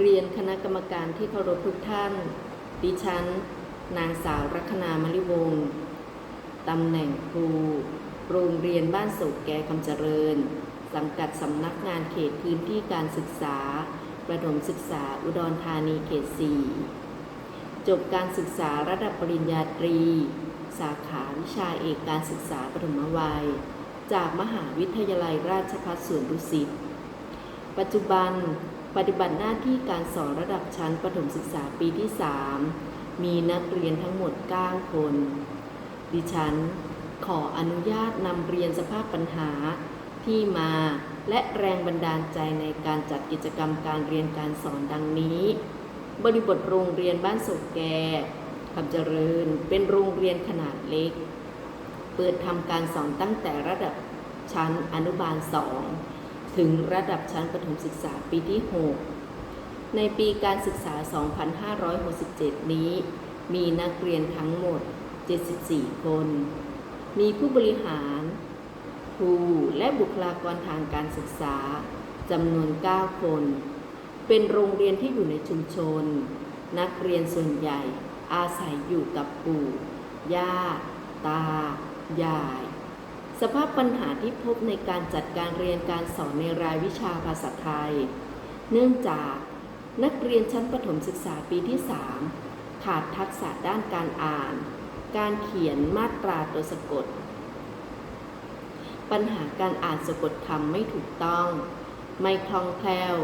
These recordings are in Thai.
เรียนคณะกรรมการที่เคารพทุกท่าน ดิฉัน นางสาวรัคนามลิวงศ์ตำแหน่งครู โรงเรียนบ้านโศกแก่คำเจริญ สังกัดสำนักงานเขตพื้นที่การศึกษา ประถมศึกษาอุดรธานีเขต 4 จบการศึกษาระดับปริญญาตรี สาขาวิชาเอกการศึกษาปฐมวัย จากมหาวิทยาลัยราชภัฏสวนดุสิต ปัจจุบัน ปฏิบัติหน้าที่การสอนระดับชั้นประถมศึกษาปีที่ 3 มีนักเรียนทั้งหมด 9 คน ดิฉันขออนุญาตนำเรียนสภาพปัญหาที่มาและแรงบันดาลใจในการจัดกิจกรรมการเรียนการสอนดังนี้ บริบทโรงเรียนบ้านโศกแกคำเจริญเป็นโรงเรียนขนาดเล็ก เปิดทำการสอนตั้งแต่ระดับชั้นอนุบาล2 ถึงระดับชั้นประถมศึกษาปีที่ 6 ในปีการศึกษา 2567 นี้ มีนักเรียนทั้งหมด 74 คน มีผู้บริหาร ครูและบุคลากรทางการศึกษาจำนวน 9 คน เป็นโรงเรียนที่อยู่ในชุมชน นักเรียนส่วนใหญ่อาศัยอยู่กับปู่ ย่า ตา ยาย สภาพปัญหาที่พบในการจัดการเรียนการสอนในรายวิชาภาษาไทย เนื่องจากนักเรียนชั้นประถมศึกษาปีที่ 3 ขาดทักษะด้านการอ่าน การเขียนมาตราตัวสะกด ปัญหาการอ่านสะกดคำไม่ถูกต้อง ไม่คล่องแคล่ว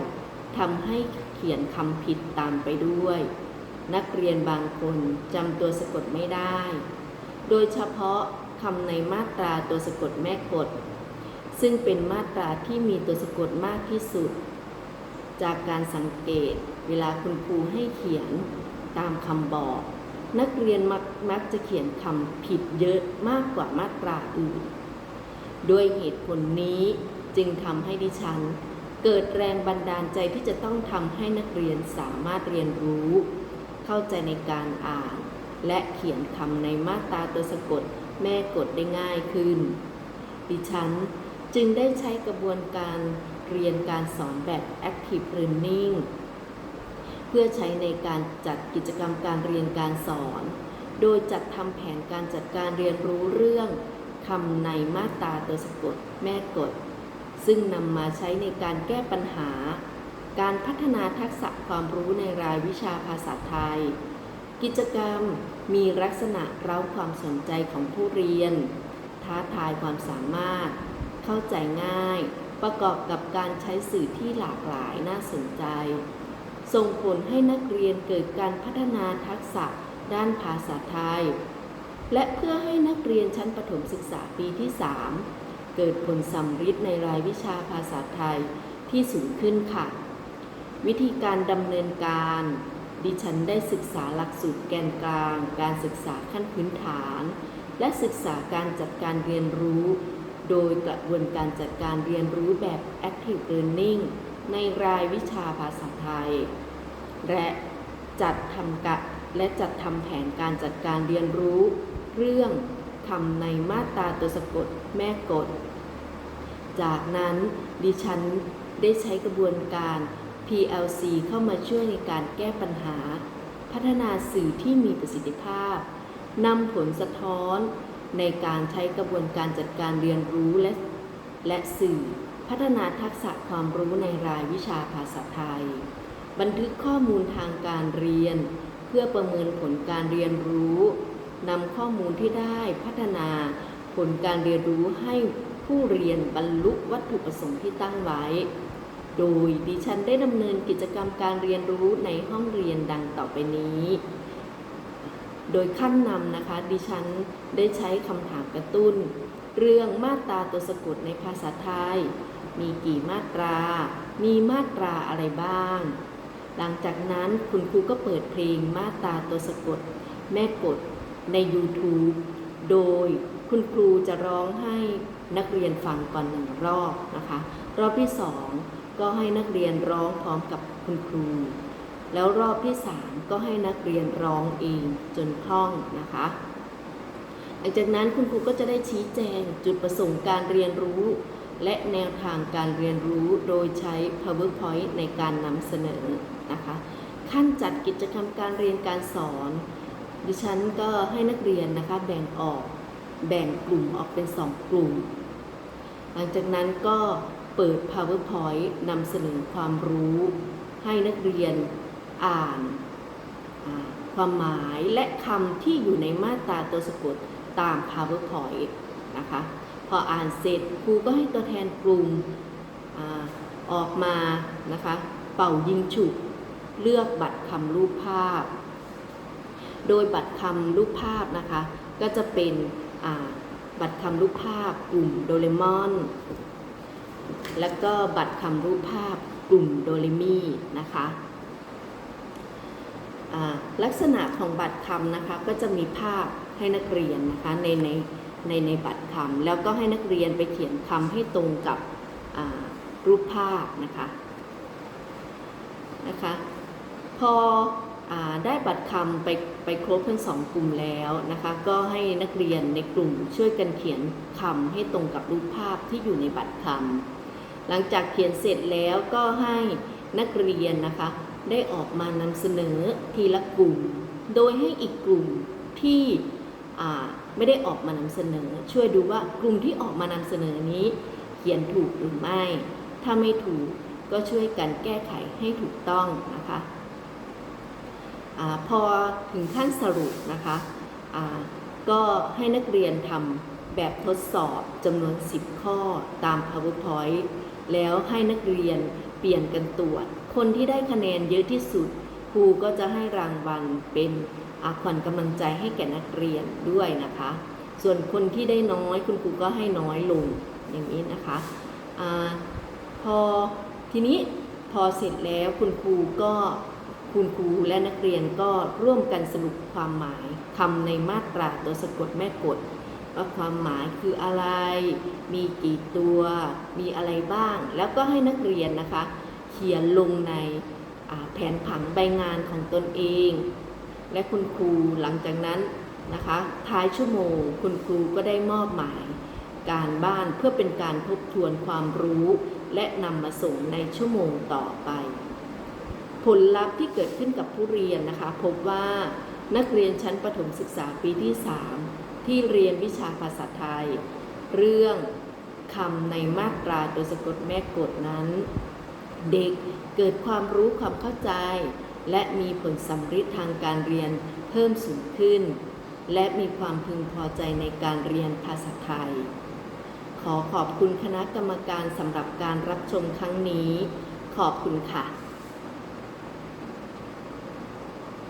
ทำให้เขียนคำผิดตามไปด้วย นักเรียนบางคนจำตัวสะกดไม่ได้ โดยเฉพาะ คำในมาตราตัวสะกดแม่กดซึ่งเป็นมาตราที่มีตัวสะกดมากที่สุด จากการสังเกตเวลาคุณครูให้เขียนตามคำบอก นักเรียนมักมักจะเขียนคำผิดเยอะมากกว่ามาตราอื่น ด้วยเหตุผลนี้จึงทำให้ดิฉัน เกิดแรงบันดาลใจที่จะต้องทำให้นักเรียนสามารถเรียนรู้ เข้าใจในการอ่าน และเขียนคำในมาตราตัวสะกด แม่กดได้ง่ายขึ้น ดิฉันจึงได้ใช้กระบวนการเรียนการสอนแบบ active learning เพื่อใช้ในการจัดกิจกรรมการเรียนการสอน โดยจัดทำแผนการจัดการเรียนรู้เรื่องคำในมาตราตัวสะกดแม่กด ซึ่งนำมาใช้ในการแก้ปัญหา การพัฒนาทักษะความรู้ในรายวิชาภาษาไทย กิจกรรม มีลักษณะเร้าความสนใจของผู้เรียน ท้าทายความสามารถ เข้าใจง่าย ประกอบกับการใช้สื่อที่หลากหลายน่าสนใจ ส่งผลให้นักเรียนเกิดการพัฒนาทักษะด้านภาษาไทย และเพื่อให้นักเรียนชั้นประถมศึกษาปีที่ 3 เกิดผลสำฤทธิ์ในรายวิชาภาษาไทยที่สูงขึ้นค่ะ วิธีการดำเนินการ ดิฉันได้ศึกษาหลักสูตรแกนกลาง การศึกษาขั้นพื้นฐาน และศึกษาการจัดการเรียนรู้ โดยกระบวนการจัดการเรียนรู้แบบ active learning ในรายวิชาภาษาไทย และจัดทำกะและจัดทำแผนการจัดการเรียนรู้ เรื่องคำในมาตราตัวสะกดแม่กดจากนั้นดิฉันได้ใช้กระบวนการ PLC เข้ามาช่วยในการแก้ปัญหา พัฒนาสื่อที่มีประสิทธิภาพนำผลสะท้อนในการใช้กระบวนการจัดการเรียนรู้และและสื่อ พัฒนาทักษะความรู้ในรายวิชาภาษาไทย บันทึกข้อมูลทางการเรียน เพื่อประเมินผลการเรียนรู้นำข้อมูลที่ได้พัฒนาผลการเรียนรู้ให้ผู้เรียนบรรลุวัตถุประสงค์ที่ตั้งไว้ โดยดิฉันได้ดำเนินกิจกรรมการเรียนรู้ในห้องเรียนดังต่อไปนี้ โดยขั้นนำนะคะ ดิฉันได้ใช้คำถามกระตุ้น เรื่องมาตราตัวสะกดในภาษาไทย มีกี่มาตรา มีมาตราอะไรบ้าง หลังจากนั้นคุณครูก็เปิดเพลงมาตราตัวสะกด แม่กดใน YouTube โดยคุณครูจะร้องให้นักเรียนฟังก่อนหนึ่งรอบนะคะ รอบที่สอง ก็ให้นักเรียนร้องพร้อมกับคุณครู แล้วรอบที่สามก็ให้นักเรียนร้องเองจนคล่องนะคะหลังจากนั้นคุณครูก็จะได้ชี้แจงจุดประสงค์การเรียนรู้ และแนวทางการเรียนรู้โดยใช้ PowerPoint ในการนำเสนอนะคะ ขั้นจัดกิจกรรมการเรียนการสอน ดิฉันก็ให้นักเรียนนะคะแบ่งออกแบ่งกลุ่มออกเป็นสองกลุ่ม หลังจากนั้นก็ เปิด PowerPoint นำเสนอความรู้ ให้นักเรียนอ่าน ความหมายและคำที่อยู่ในมาตราตัวสะกดตาม PowerPoint นะคะ พออ่านเสร็จครูก็ให้ตัวแทนกลุ่มอออกมานะคะ เป่ายิงฉุบเลือกบัตรคำรูปภาพ โดยบัตรคำรูปภาพนะคะ ก็จะเป็นบัตรคำรูปภาพกลุ่มโดเรมอน แล้วก็บัตรคำรูปภาพกลุ่มโดเรมีนะคะลักษณะของบัตรคำนะคะก็จะมีภาพให้นักเรียนนะคะในในในในบัตรคำแล้วก็ให้นักเรียนไปเขียนคำให้ตรงกับรูปภาพนะคะนะคะพออได้บัตรคำไปไปครบทั้งสองกลุ่มแล้วนะคะก็ให้นักเรียนในกลุ่มช่วยกันเขียนคำให้ตรงกับรูปภาพที่อยู่ในบัตรคำ หลังจากเขียนเสร็จแล้วก็ให้นักเรียนนะคะ ได้ออกมานำเสนอทีละกลุ่ม โดยให้อีกกลุ่มที่ไม่ได้ออกมานำเสนอ ช่วยดูว่ากลุ่มที่ออกมานำเสนอนี้ เขียนถูกหรือไม่ ถ้าไม่ถูกก็ช่วยกันแก้ไขให้ถูกต้องนะคะอพอถึงขั้นสรุปนะคะก็ให้นักเรียนทำแบบทดสอบจำนวน 10 ข้อตาม PowerPoint แล้วให้นักเรียนเปลี่ยนกันตรวจ คนที่ได้คะแนนเยอะที่สุด ครูก็จะให้รางวัลเป็นอาขวัญกำลังใจให้แก่นักเรียนด้วยนะคะ ส่วนคนที่ได้น้อยคุณครูก็ให้น้อยลงอย่างนี้นะคะอพอทีนี้พอเสร็จแล้วคุณครูก็คุณครูและนักเรียนก็ร่วมกันสรุปความหมายคำในมาตราตัวสะกดแม่กฎ ว่าความหมายคืออะไร มีกี่ตัว มีอะไรบ้าง แล้วก็ให้นักเรียนนะคะ เขียนลงในแผนผังใบงานของตนเอง และคุณครูหลังจากนั้นนะคะ ท้ายชั่วโมง คุณครูก็ได้มอบหมาย การบ้านเพื่อเป็นการทบทวนความรู้ และนำมาส่งในชั่วโมงต่อไป ผลลัพธ์ที่เกิดขึ้นกับผู้เรียนนะคะ พบว่านักเรียนชั้นประถมศึกษาปีที่ 3 ที่เรียนวิชาภาษาไทย เรื่องคำในมาตราตัวสะกดแม่กฎนั้น เด็กเกิดความรู้ความเข้าใจ และมีผลสำฤทธิ์ทางการเรียนเพิ่มสูงขึ้น และมีความพึงพอใจในการเรียนภาษาไทย ขอขอบคุณคณะกรรมการสำหรับการรับชมครั้งนี้ ขอบคุณค่ะ